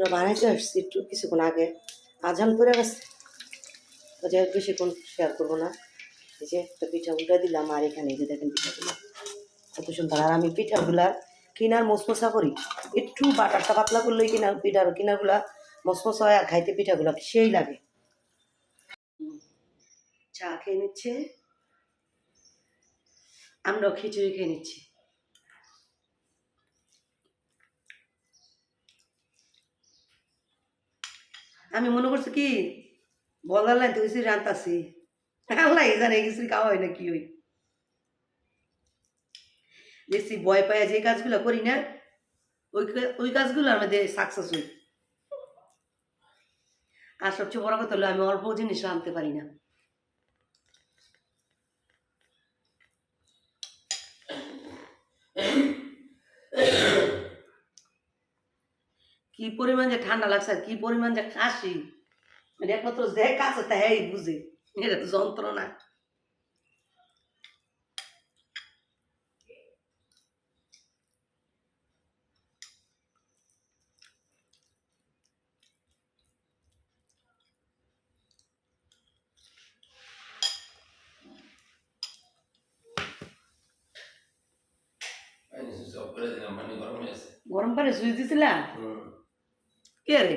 পুরো বানাইতে আসছি, একটু কিছুক্ষণ আগে। আজান করে গেছে। তো যাই বেশিক্ষণ শেয়ার করব না। এই যে একটা পিঠা উল্টা দিলাম, আর এখানে এই যে দেখেন পিঠাগুলো। কত সুন্দর। আর আমি পিঠাগুলা কিনার মসমসা করি। একটু বাটারটা পাতলা করলেই কিনার পিঠার কিনারগুলা মসমসা হয় আর খাইতে পিঠাগুলা সেই লাগে। চা খেয়ে নিচ্ছে। আমরাও খিচুড়ি খেয়ে নিচ্ছি। আমি মনে করছি কি, বলার লাই তো কিছু রান্তাছি আল্লাহ জানে কিছু খাওয়া হয় না, কি ওই দেখছি ভয় পায় যে কাজগুলো করি না, ওই ওই কাজগুলো আমাদের সাকসেস হই। আর সবচেয়ে বড় কথা হলো, আমি অল্প জিনিস রাঁধতে পারি না। কি পরিমাণ যে ঠান্ডা লাগছে আর কি পরিমাণ যে কাশি একমাত্র যে কাছে তাই বুঝে। এটা যন্ত্রণা। মানে গরম গরম সুইচ দিছিলাম কে রে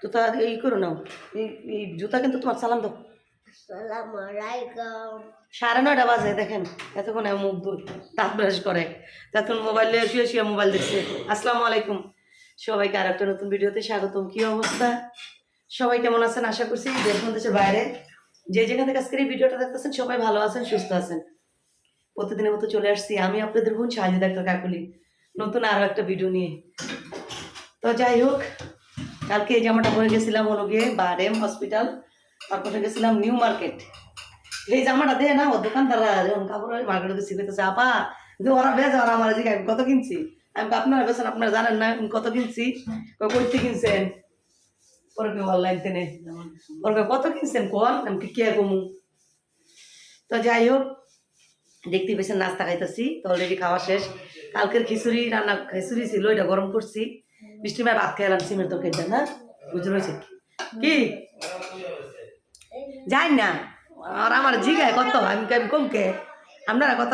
তো তা এই করো নাও। এই জুতা কিন্তু তোমার সালাম দাও. সাড়ে নয়টা বাজে দেখেন এতক্ষণ মুখ দূর দাঁত ব্রাশ করে। তখন মোবাইল শুয়ে শুয়ে মোবাইল দেখছে। আসসালামু আলাইকুম। সবাইকে আর একটা নতুন ভিডিওতে স্বাগতম। কি অবস্থা? সবাই কেমন আছেন? আশা করছি দেশ দেশের বাইরে। যে যেখান থেকে আজকের এই ভিডিওটা দেখতেছেন সবাই ভালো আছেন সুস্থ আছেন। প্রতিদিনের মতো চলে আসছি। আমি আপনাদের বোন শাহিদ একটা কাকুলি। নতুন আরও একটা ভিডিও নিয়ে। তো যাই হোক কালকে এই জামাটা পরে গেছিলাম হলো গিয়ে বারেম হসপিটাল তারপরে গেছিলাম নিউ মার্কেট এই জামাটা দে না ও দোকানদাররা যখন কাপড় মার্কেটে দিচ্ছি কইতেছে আপা যে ওরা বেজ ওরা আমার আমি কত কিনছি? আমি আপনারা বেছেন আপনারা জানেন না কত কিনছি? কই, কইতে কিনছেন? পরে অনলাইন ওর কই, কত কিনছেন? কোন? আমি কি কে কমু? তো যাই হোক দেখতে পেয়েছেন নাস্তা খাইতেছি, তো অলরেডি খাওয়া শেষ। কালকের খিচুড়ি, রান্না খিচুড়ি ছিল, এটা গরম করছি। বৃষ্টি মায় ভাত খাইলাম সিমের তো তরকারিটা না পেরেছি কি? যাই না, আর আমার জিগায় কত? আমি আমি কম কে? আপনারা কত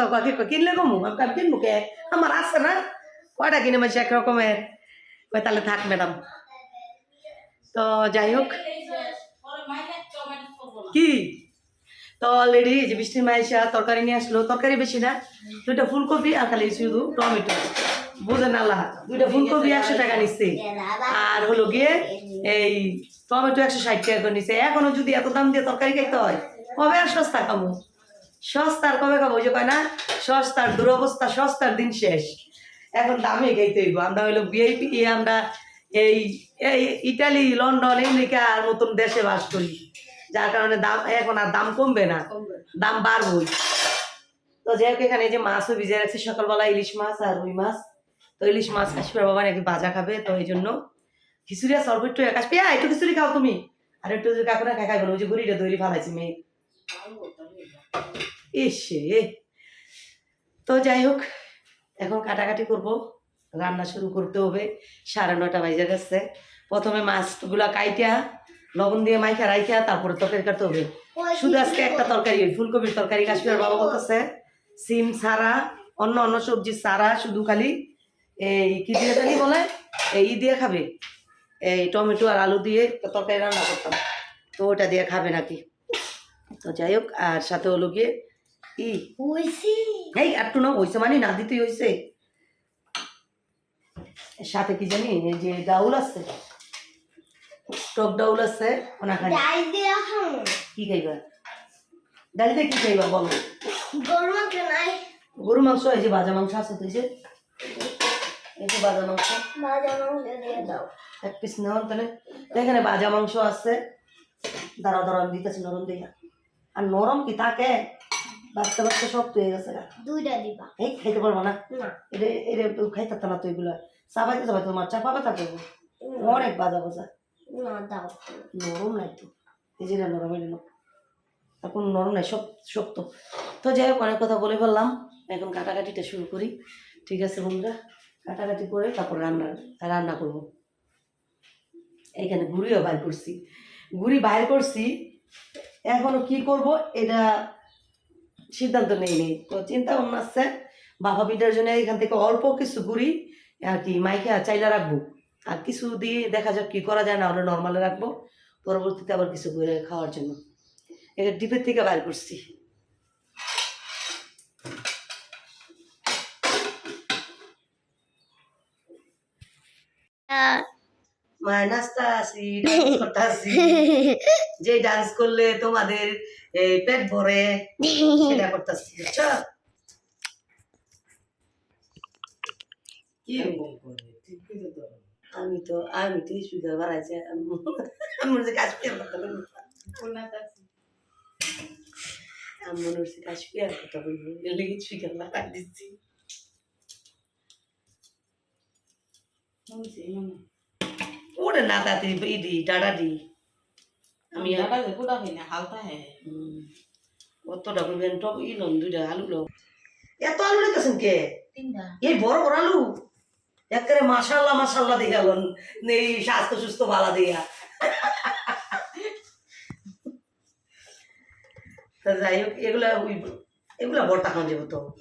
কিনলে কমু? আমি কিনবো কে? আমার আছে না। কয়টা কিনে মাসে? এক রকমের। কই তাহলে থাক, ম্যাডাম। তো যাই হোক। কি? তো অলরেডি যে বৃষ্টির মাইসা তরকারি নিয়ে আসলো, তরকারি বেশি না, দুইটা ফুলকপি আর খালি শুধু টমেটো। বুঝেন আল্লাহ? দুইটা ফুলকপি একশো টাকা নিচ্ছে। আর হলো গিয়ে এই টমেটো একশো ষাট টাকা করে নিচ্ছে। এখনও যদি এত দাম দিয়ে তরকারি খাইতে হয়, কবে আর সস্তা খাব? সস্তার কবে খাব? যে কয় না, সস্তার দুরবস্থা, সস্তার দিন শেষ। এখন দামে খাইতে হইব। আমরা হইল ভিআইপি আমরা এই এই ইটালি, লন্ডন আমেরিকার মতন দেশে বাস করি। যার কারণে দাম এখন আর দাম কমবে না। দাম বাড়বই। তো যাই হোক এখানে যে মাছও ভিজে রাখছে সকালবেলা ইলিশ মাছ আর রুই মাছ। তো ইলিশ মাছ কাশ্মীর বাবা নাকি ভাজা খাবে তো এই জন্য খিচুড়ি আর সর্ব একটু একাশ। পেয়া একটু খিচুড়ি খাও তুমি। আর একটু যদি কাকুরা খাই খাইবেন ওই যে গুড়িটা দৈরি ফালাইছি মেয়ে। ইসে তো যাই হোক এখন কাটাকাটি করব। রান্না শুরু করতে হবে। সাড়ে নটা বাজে গেছে। প্রথমে মাছগুলা কাইটা লবণ দিয়ে মাইখা রাইখা তারপরে তরকারি কাটতে হবে। শুধু আজকে একটা তরকারি ফুলকপির তরকারি কাশ্মীর বাবা বলতেছে সিম সারা অন্য অন্য সবজি সারা শুধু খালি এই কি দিয়ে জানি বলে এই দিয়ে খাবে। এই টমেটো আর আলু দিয়ে তরকারি রান্না করতাম। তো ওটা দিয়ে খাবে নাকি? তো যাই হোক আর সাথে হলো গিয়ে ই. এই একটু না হয়েছে মানে না দিতেই হয়েছে সাথে কি জানি এই যে ডাউল আছে টক ডাউল আছে ওনা খালি Dai dia কি খাইবা? ডাল দিয়ে কি খাইবা বলো. গরু মাংস এই যে ভাজা মাংস আছে তো এই যে। এই যে ভাজা মাংস। Baja mang dia dau. এক পিস তাহলে। এখানে ভাজা মাংস আছে। দাঁড়া দাঁড়া দিতেছি নরম দিয়া। আর নরম কি থাকে? বাচ্চা বাচ্চা সব তো হয়ে গেছে। Duda diba. এই খাইতে পারব না. এটা এটা খাইতে না তো এগুলো। চাপাইতে চাপাইতে তোমার চাপা ব্যথা করব। অনেক বাজা বাজা নরম নাই তো। এই যে না, নরম এলো এখন নরম নাই সব শক্ত। তো যাই হোক, অনেক কথা বলে ফেললাম। এখন কাটাকাটিটা শুরু করি। ঠিক আছে, বন্ধুরা? কাটাকাটি করে তারপর রান্না রান্না করব। এখানে ঘুড়িও বাইর করছি। ঘুড়ি বাইর করছি। এখনও কি করব, এটা সিদ্ধান্ত নেই নেই। তো চিন্তা ভাবনা আছে, বাবা পিঠার জন্য এখান থেকে অল্প কিছু ঘুড়ি আর কি মাইকে চাইলা রাখব। আর কিছু দিয়ে দেখা যাক কি করা যায় না হলে নর্মালে রাখব। পরবর্তীতে আবার কিছু করে খাওয়ার জন্য। এটা ডিপের থেকে বাইর করছি। মায়ের নাস্তা আছি ডান্স করতে আসি। যে ডান্স করলে তোমাদের এই, পেট ভরে সেটা করতেছি বুঝছ কি এরকম করে আমি তো আমি তো স্পিকার বাড়াইছি আমি মনে হচ্ছে কাশ্মীর কথা বলব। আমি মনে হচ্ছে কাশ্মীর কথা বলব। এলে স্পিকার লাগাই দিচ্ছি। ওরে না তাতে ইডি ডাডা দি। আমি দাদা যে কুড়া হইনা হালতা হ্যাঁ হুম, কতটা করবেন টপ ইলম দুইটা আলু লো এত আলু রেখেছেন কে? এই বড় বড় আলু। একেবারে মাসাল্লাহ মাসাল্লাহ দিয়ে গেল এই স্বাস্থ্য সুস্থ বালা দিয়া। তা যাই হোক, এগুলা এগুলা বড়টা খাওয়া যাব তো।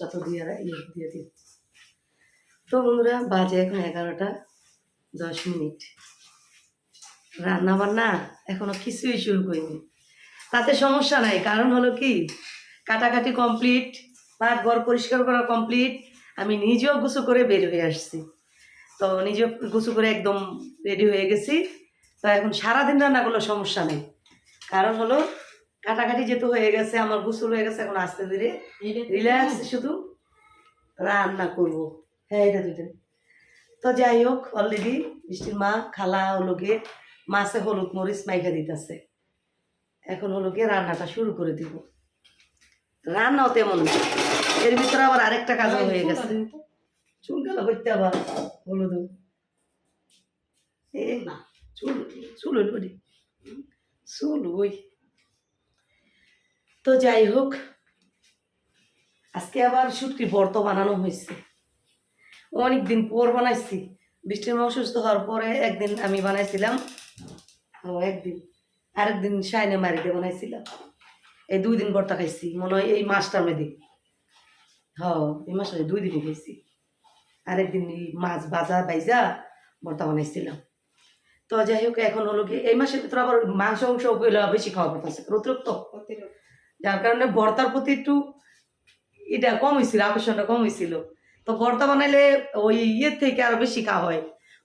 যত দিয়ে রা- ইয়ে দিয়ে দিই তো বন্ধুরা, বাজে এখন এগারোটা দশ মিনিট। রান্না বান্না এখনও কিছুই শুরু করিনি। তাতে সমস্যা নাই, কারণ হলো কি? কাটাকাটি কমপ্লিট। পাট ঘর পরিষ্কার করা কমপ্লিট আমি নিজেও গুছু করে বের হয়ে আসছি। তো নিজেও গুছু করে একদম রেডি হয়ে গেছি। তো এখন সারাদিন রান্না করলে সমস্যা নেই। কারণ হলো কাটাকাটি যেহেতু হয়ে গেছে আমার গুছুল হয়ে গেছে এখন আস্তে ধীরে রিল্যাক্স শুধু রান্না করব। হ্যাঁ এটা দুটো তো যাই হোক অলরেডি বৃষ্টির মা খালা হলো গিয়ে মাছে হলুদ মরিচ মাইকা দিতেছে। এখন হলো গিয়ে রান্নাটা শুরু করে দিব। রান্নাও তেমন এর ভিতরে আবার আরেকটা কাজ হয়ে গেছে। চুল গেল করতে আবার হলুদ। এ না চুল চুল হইল চুল ওই তো যাই হোক আজকে আবার শুটকি ভর্ত বানানো হয়েছে। অনেক দিন পর বানাইছি। বৃষ্টির মা অসুস্থ হওয়ার পরে একদিন আমি বানাইছিলাম। ও একদিন। আরেকদিন শাইনে মারিতে বানাইছিলাম। এই দুই দিন ভর্তা খাইছি। মনে হয় এই মাসটার মধ্যে হ এই মাসে দুই দিনই খাইছি। আরেকদিন মাছ ভাজা বাইজা ভর্তা বানাইছিলাম। তো যাই হোক, এখন হলো কি, এই মাসের ভিতরে আবার মাংস অংশ বেশি খাওয়া পড়তেছে অতিরিক্ত যার কারণে ভর্তার প্রতি একটু এটা কম হয়েছিল আকর্ষণটা কম হয়েছিল তো ভর্তা বানাইলে ওই ইয়ের থেকে আরও বেশি খাওয়া হয়।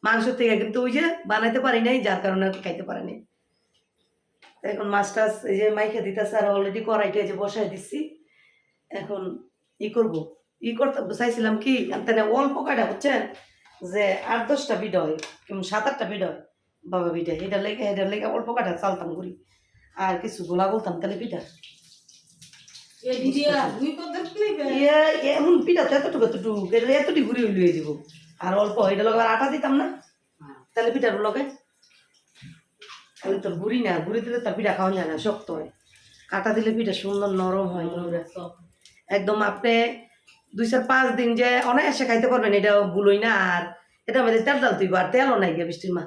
মাংস থেকে কিন্তু ওই যে বানাইতে পারি নাই, যার কারণে খাইতে পারি নাই। এখন টাছ এই যে মাইখে দিতেছে আর অলরেডি কড়াইটা যে বসাই দিচ্ছি এখন ই করব। ই করতে চাইছিলাম কি তেনে অল্প কাটা বুঝছেন? যে আট দশটা বিড হয় কিংবা সাত আটটা বিড হয় বাবা বিডা এটা লেগে এটা লেগে অল্প কাটা চালতাম করি আর কিছু গোলা বলতাম তাহলে পিঠা এমন পিঠা তো এতটুকু এতটুকু এতটি ঘুরি লুয়ে দিব আর অল্প এটা লগে আটা দিতাম না? তাহলে পিঠার লগে তাহলে তোর ঘুরি না, ঘুরি দিলে তার পিঠা খাওয়া যায় না, শক্ত হয়। কাটা দিলে পিঠা সুন্দর নরম হয়। একদম আপনি দুই চার পাঁচ দিন যে অনায়াসে খাইতে পারবেন এটা ভুলোই না। আর এটা আমাদের তেল ডাল তুইব আর তেলও নাই গিয়ে বৃষ্টির মা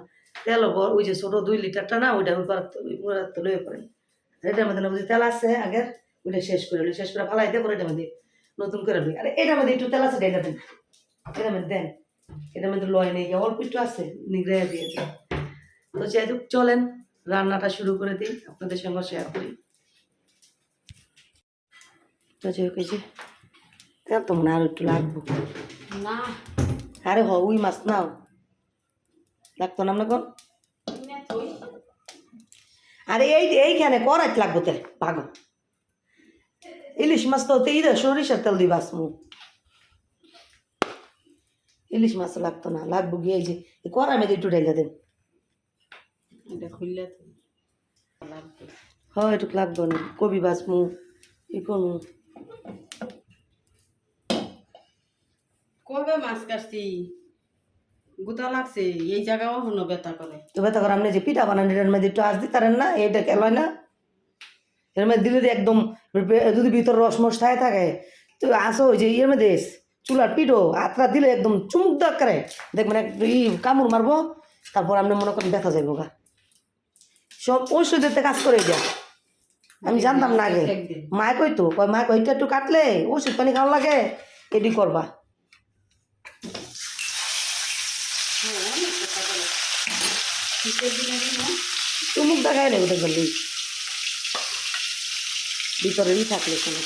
তেলও বর ওই যে ছোটো দুই লিটারটা না, ওইটা ওই পার তো লয়ে পড়েন এটার মধ্যে না বুঝি তেল আছে আগের, ওইটা শেষ করে শেষ করে ফালাইতে পরে এটার মধ্যে নতুন করে লই। আর এটার মধ্যে একটু তেল আছে, ঢেলে দেন। এটার মধ্যে দেন। এটার মধ্যে লয় নেই অল্প একটু আছে, নিগড়ে দিয়ে তো যাই চলেন রান্নাটা শুরু করে দিই আপনাদের সঙ্গে শেয়ার করি। তেল তো মনে আর একটু লাগবো। না। আরে হ মাছ নাও। লাগতো না আপনার আরে এই এইখানে করাইতে লাগবো তেল পাগল। ইলিশ মাছ তো এই সরিষার তেল দিই বাসমু ইলিশ মাছ লাগতো না লাগবো গিয়ে এই যে কড়াই মেয়েদের একটু ঢেলে দেন। এটা খুললে তো লাগবে। হয় একটু লাগবো না। কবি বাসমু ই করমু। কবে মাছ কাটছি? গুতা লাগছে এই জায়গাও হনো ব্যথা করে। তো ব্যথা করে আপনি যে পিঠা বানান এটার মধ্যে একটু আজ দিতারেন না? এইটা কেলয় না? এর মধ্যে দিলে একদম যদি ভিতর রসমস থাকে থাকে তো আসো ওই যে ইয়ের মধ্যে চুলার পিঠো আত্রা দিলে একদম চুমুক দাগ করে। দেখবেন এক ই কামড় মারবো তারপর আপনি মনে করেন ব্যথা যাইব গা। সব ওষুধের কাজ করে যা আমি জানতাম না আগে। একদিন। মায় কইতো কয় মা কইটা একটু কাটলে ওষুধ পানি খাওয়া লাগে এটি করবা। দিন চুমুক দেখায় নেই ওটা করলেই ভিতরেরই থাকলে কোনো।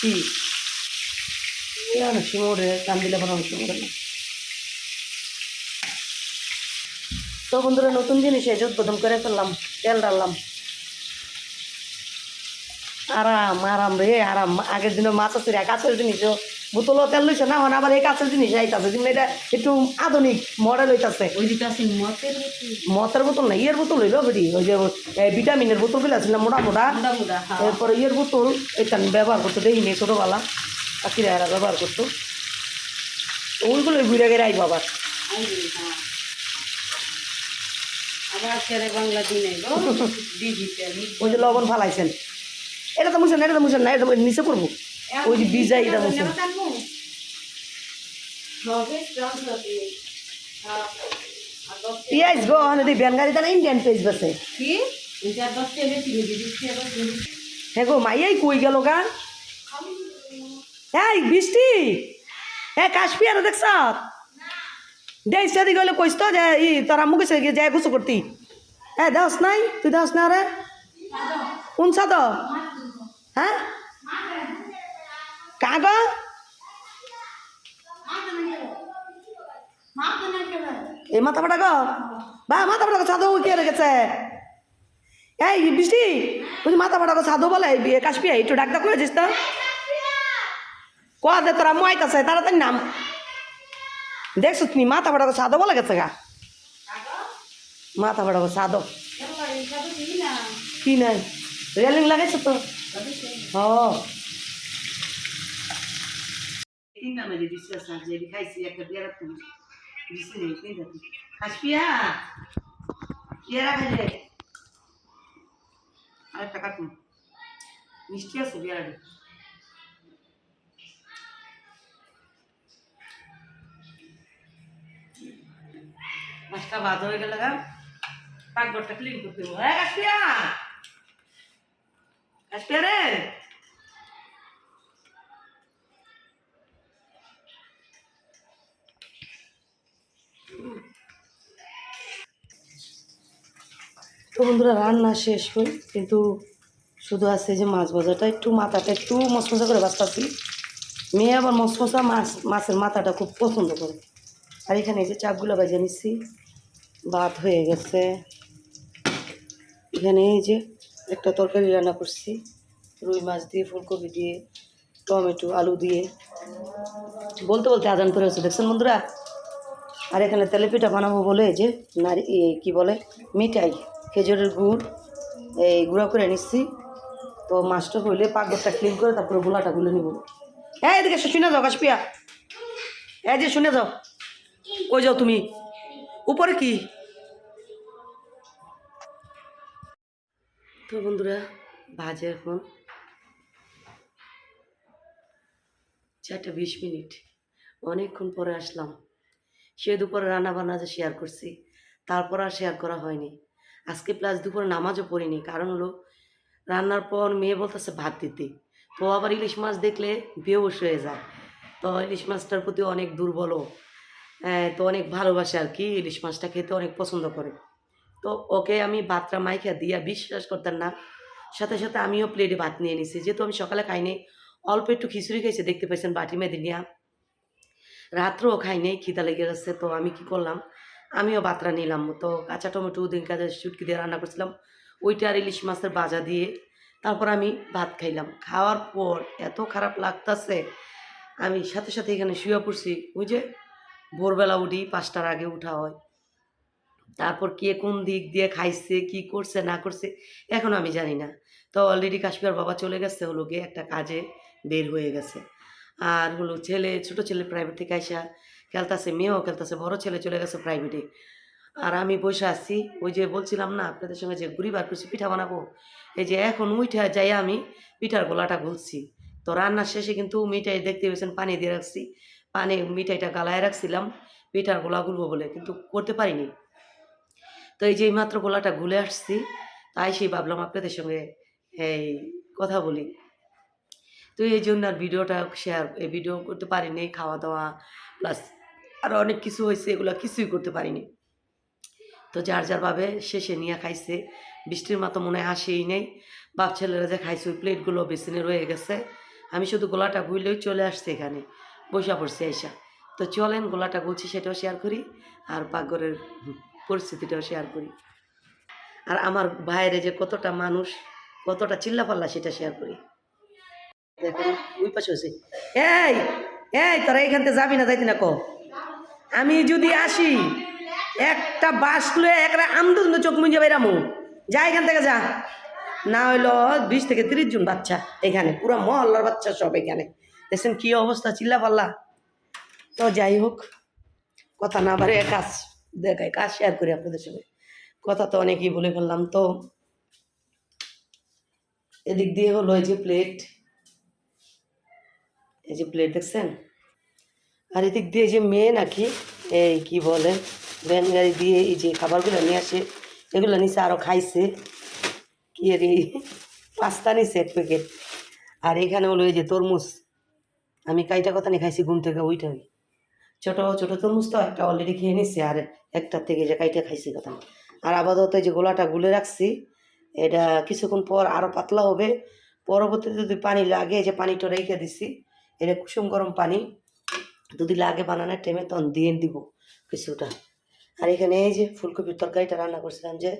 কি? না শিমোরে কান দিলে না তো বন্ধুরা নতুন জিনিস এই উদ্বোধন করে ফেললাম তেল ডাললাম আরাম আরাম রে আরাম। আগের দিনে মাছ আছে রে কাছের জিনিস বোতলও তেল লইছে না হন আবার এই কাছের জিনিস আইতাছে যেমন এটা একটু আধুনিক মডেল হইতাছে। মতের মতো মতের বোতল না ইয়ের বোতল হইল বেটি ওই যে ভিটামিনের বোতলগুলো আছে না মোটা মোটা? মুডা হ্যাঁ। ইয়ের বোতল এটা ব্যবহার করতো দেখি ছোটোবেলা। কাকিরা এরা ব্যবহার করতো। তো ওইগুলো ঘুরে গেলে আইব আবার হ্যাঁ। গো ডিজিটাল ওই যে লবণ ফালাইছেন। এটা তো মুছেন না, এটা তো মুছেন না এটা নিচে পড়ব। ওই যে বিজাই এটা মুছেন। পেঁয়াজ গো ব্যান গাড়িতে না ইন্ডিয়ান পেঁয়াজ বেছে। কি? এটা দশ টাকা কিনে দিচ্ছি আবার হ্যাঁ গো মাইয়াই কই গেল গা এই, বৃষ্টি? হ্যাঁ কাশ্মীর, দেখছ? দেখ সেদি গেলে কইস তো যে, ই, তোরা মুখে সে যায় গুছো করতি। হ্যাঁ দেওস নাই? তুই দেওস না রে? কোন সাদ হ্যাঁ? কাগ এই মাথা ফাটা গো। বা, মাথা ফাটা সাধু কে রেখেছে? এই, বৃষ্টি? তুই মাথা ফাটা সাধু বলে কাশ্মীর একটু ডাক ডাক করে দিস তো। কয়া দে তোরা মাইতাছে তাড়াতাড়ি নাম। দেখছ তুমি মাথা ফাটা গো সাধু বলে গেছে গা। মাথা ফাটা গো সাধু কি নাই? রেলিং লাগাইছো তো? হ। তিনটা মেরে দিচ্ছে সাজে খাইছি, একটা পেয়ারা তুমি দিছি নেই মিষ্টি আছে পেয়ারা মাছটা বাদ হয়ে গেলে গা, পাকঘরটা ক্লিন করতে হবে হ্যাঁ কাশ্মীরা কাশ্মীরা রে? তো বন্ধুরা, রান্না শেষ হই, কিন্তু শুধু আছে যে মাছ ভাজাটা, একটু মাথাটা একটু মশমশা করে বাঁচতাছি মেয়ে আবার মশমশা মাছ, মাছের মাথাটা খুব পছন্দ করে। আর এখানে এই যে চাকগুলো ভেজে নিচ্ছি, ভাত হয়ে গেছে। এখানে এই যে একটা তরকারি রান্না করছি, রুই মাছ দিয়ে, ফুলকপি দিয়ে, টমেটো, আলু দিয়ে। বলতে বলতে আজান করে হচ্ছে দেখছেন বন্ধুরা? আর এখানে তেলে পিঠা বানাবো বলে এই যে নারী কী বলে? মিঠাই, খেজুরের গুড়, এই গুঁড়া করে নিচ্ছি। তো মাছটা হইলে পাকঘরটা ক্লিন করে তারপরে গোলাটা গুলে নিব। হ্যাঁ এদিকে শুনে যাও কাশপিয়া এই যে শুনে যাও। কই যাও তুমি? উপরে কি? তো বন্ধুরা বাজে এখন চারটা বিশ মিনিট। অনেকক্ষণ পরে আসলাম। সে দুপুরে রান্না বান্না যে শেয়ার করছি তারপর আর শেয়ার করা হয়নি। আজকে প্লাস দুপুরে নামাজও পড়িনি কারণ হলো রান্নার পর মেয়ে বলতেছে ভাত দিতে। তো আবার ইলিশ মাছ দেখলে বেউস হয়ে যায়। তো ইলিশ মাছটার প্রতি অনেক দুর্বলও। হ্যাঁ, তো অনেক ভালোবাসে আর কি, ইলিশ মাছটা খেতে অনেক পছন্দ করে। তো ওকে আমি ভাতটা মাইখা দিয়া বিশ্বাস করতাম না। সাথে সাথে আমিও প্লেটে ভাত নিয়ে নিছি। যেহেতু আমি সকালে খাইনি, অল্প একটু খিচুড়ি খাইছে, দেখতে পাইছেন বাটি মেদে নিয়া। রাত্রেও খাই নেই, খিদা লেগে গেছে, তো আমি কি করলাম? আমিও বাতরা নিলাম। তো কাঁচা টমেটো দিন কাজে শুটকি দিয়ে রান্না করছিলাম। ওইটা আর ইলিশ মাছের বাজা দিয়ে তারপর আমি ভাত খাইলাম। খাওয়ার পর এত খারাপ লাগতাছে, আমি সাথে সাথে এখানে শুয়ে পড়ছি। ওই যে ভোরবেলা উঠি, পাঁচটার আগে উঠা হয়। তারপর কে কোন দিক দিয়ে খাইছে, কি করছে, না করছে এখনও আমি জানি না। তো অলরেডি কাশ্মীর বাবা চলে গেছে, হলো গিয়ে একটা কাজে বের হয়ে গেছে। আর হলো ছেলে, ছোট ছেলে প্রাইভেট থেকে আসা খেলতেছে, মেয়েও খেলতেছে, বড় ছেলে চলে গেছে প্রাইভেটে আর আমি বসে আসছি ওই যে বলছিলাম না, আপনাদের সঙ্গে যে গুড়ি বার করছি, পিঠা বানাবো। এই যে এখন উঠে যাই আমি, পিঠার গোলাটা গুলছি। তো রান্নার শেষে কিন্তু মিঠাই দেখতে পেয়েছেন, পানি দিয়ে রাখছি। পানি মিঠাইটা গালায় রাখছিলাম, পিঠার গোলা গুলবো বলে, কিন্তু করতে পারিনি। তো এই যে মাত্র গোলাটা গুলে আসছি, তাই সেই ভাবলাম আপনাদের সঙ্গে এই কথা বলি। তো এই জন্য আর ভিডিওটা শেয়ার এই ভিডিও করতে পারিনি খাওয়া দাওয়া প্লাস আরও অনেক কিছু হয়েছে, এগুলো কিছুই করতে পারিনি। তো যার যার ভাবে শেষে নিয়ে খাইছে, বৃষ্টির মতো মনে আসেই নেই। বাপ ছেলেরা যে খাইছে, ওই প্লেটগুলো বেসিনে রয়ে গেছে। আমি শুধু গোলাটা গুইলেই চলে আসছি এখানে। বসা পড়ছি, আইসা। তো চলেন গোলাটা গুলছি সেটাও শেয়ার করি আর পাকঘরের পরিস্থিতিটাও শেয়ার করি। আর আমার বাইরে যে কতটা মানুষ, কতটা চিল্লাপাল্লা সেটা শেয়ার করি। দেখুন এই এই, তোরা এখান থেকে যাবি না, যাইতি না, ক। আমি যদি আসি, একটা বাস তুলে একটা আমদুন চোখ মুঞ্জে বেরামু যা এখান থেকে যা। না হইল বিশ থেকে তিরিশ জন বাচ্চা এখানে, পুরো মহল্লার বাচ্চা সব এখানে। দেখছেন কি অবস্থা, চিল্লা পাল্লা। তো যাই হোক, কথা না বাড়ে কাজ দেখায়, কাজ শেয়ার করি আপনাদের সঙ্গে। কথা তো অনেকেই বলে ফেললাম, তো এদিক দিয়ে হলো এই যে প্লেট এই যে প্লেট দেখছেন? আর এদিক দিয়ে যে মেয়ে নাকি, এই কি বলে, ভ্যান গাড়ি দিয়ে এই যে খাবারগুলো নিয়ে আসে, এগুলো নিচে আরও খাইছে। কি এর পাস্তা নিছে এক প্যাকেট আর এখানে হলো এই যে তরমুজ। আমি কাইটা কথা নিয়ে খাইছি, ঘুম থেকে ওইটাই ছোট ছোট তরমুজ তো একটা অলরেডি খেয়ে নিচ্ছে আর একটা থেকে যে কাইটা খাইছি কথা আর আপাতত যে গোলাটা গুলে রাখছি, এটা কিছুক্ষণ পর আরও পাতলা হবে। পরবর্তীতে যদি পানি লাগে যে পানিটা রেখে দিছি, এটা কুসুম গরম পানি, যদি লাগে বানানোর টাইমে তখন দিয়ে দিব কিছুটা। আর এখানে এই যে ফুলকপির তরকারিটা রান্না করছিলাম যে,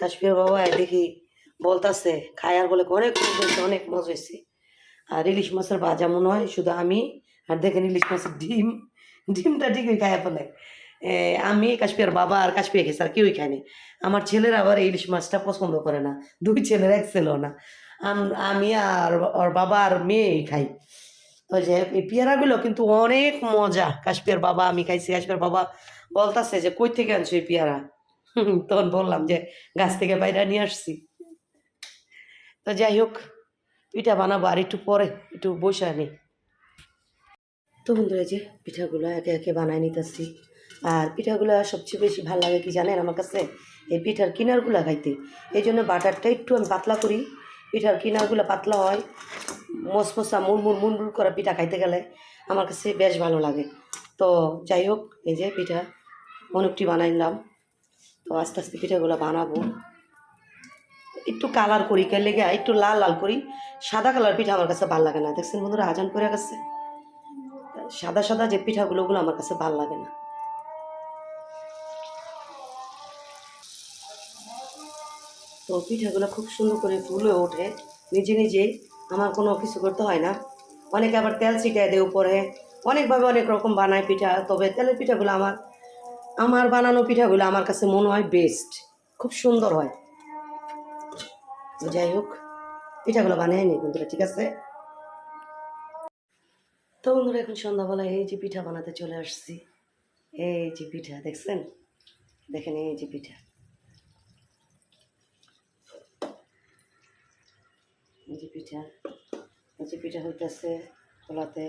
কাশ্মীর বাবা দেখি বলতাছে খায় আর বলে অনেক অনেক মজা হয়েছে আর ইলিশ মাছের ভাজা মনে হয়, শুধু আমি। আর দেখেন ইলিশ মাছের ডিম, ডিমটা ঠিকই খায় ফেলে। আমি কাশ্মীর বাবা আর কাশ্মীর খেয়েছে আর কেউই খায়নি। আমার ছেলের আবার ইলিশ মাছটা পছন্দ করে না। দুই ছেলের এক ছেলেও না। আমি আর ওর বাবা আর মেয়েই খাই। তো যে এই পেয়ারাগুলো কিন্তু অনেক মজা। কাশ্মীর বাবা, আমি খাইছি। কাশ্মীর বাবা বলতাছে যে, কই থেকে আনছো এই পেয়ারা? তখন বললাম যে, গাছ থেকে বাইরে নিয়ে আসছি। তো যাই হোক পিঠা বানাবো আর একটু পরে, একটু বসে আনি। তো বন্ধুরা যে পিঠাগুলো একে একে বানাই নিতেছি। আর পিঠাগুলো সবচেয়ে বেশি ভালো লাগে কি জানেন আমার কাছে? এই পিঠার কিনারগুলো খাইতে। এই জন্য বাটারটা একটু আমি পাতলা করি। পিঠার কিনারগুলো পাতলা হয়, মসমসা, মুড়মুড় মুড়মুড় করা পিঠা খাইতে গেলে আমার কাছে বেশ ভালো লাগে। তো যাই হোক, এই যে পিঠা অনেকটি বানাইলাম। তো আস্তে আস্তে পিঠাগুলো বানাবো। একটু কালার করি কে লেগে একটু লাল লাল করি। সাদা কালার পিঠা আমার কাছে ভালো লাগে না। দেখছেন বন্ধুরা, আজান করে গেছে। সাদা সাদা যে পিঠাগুলো, ওগুলো আমার কাছে ভালো লাগে না। তো পিঠাগুলো খুব সুন্দর করে ফুলে ওঠে। নিজে নিজেই আমার কোনো কিছু করতে হয় না। অনেকে আবার তেল ছিটায় দেয় উপরে। অনেকভাবে অনেক রকম বানায় পিঠা, তবে তেলের পিঠাগুলো আমার আমার বানানো পিঠাগুলো আমার কাছে মনে হয় বেস্ট খুব সুন্দর হয়। তো যাই হোক, পিঠাগুলো বানিয়ে নি বন্ধুরা, ঠিক আছে? তো বন্ধুরা, এখন সন্ধ্যাবেলায় এই যে পিঠা বানাতে চলে আসছি। এই যে পিঠা, দেখছেন? দেখেন এই যে পিঠা। পিঠা পিঠা হইতেছে খোলাতে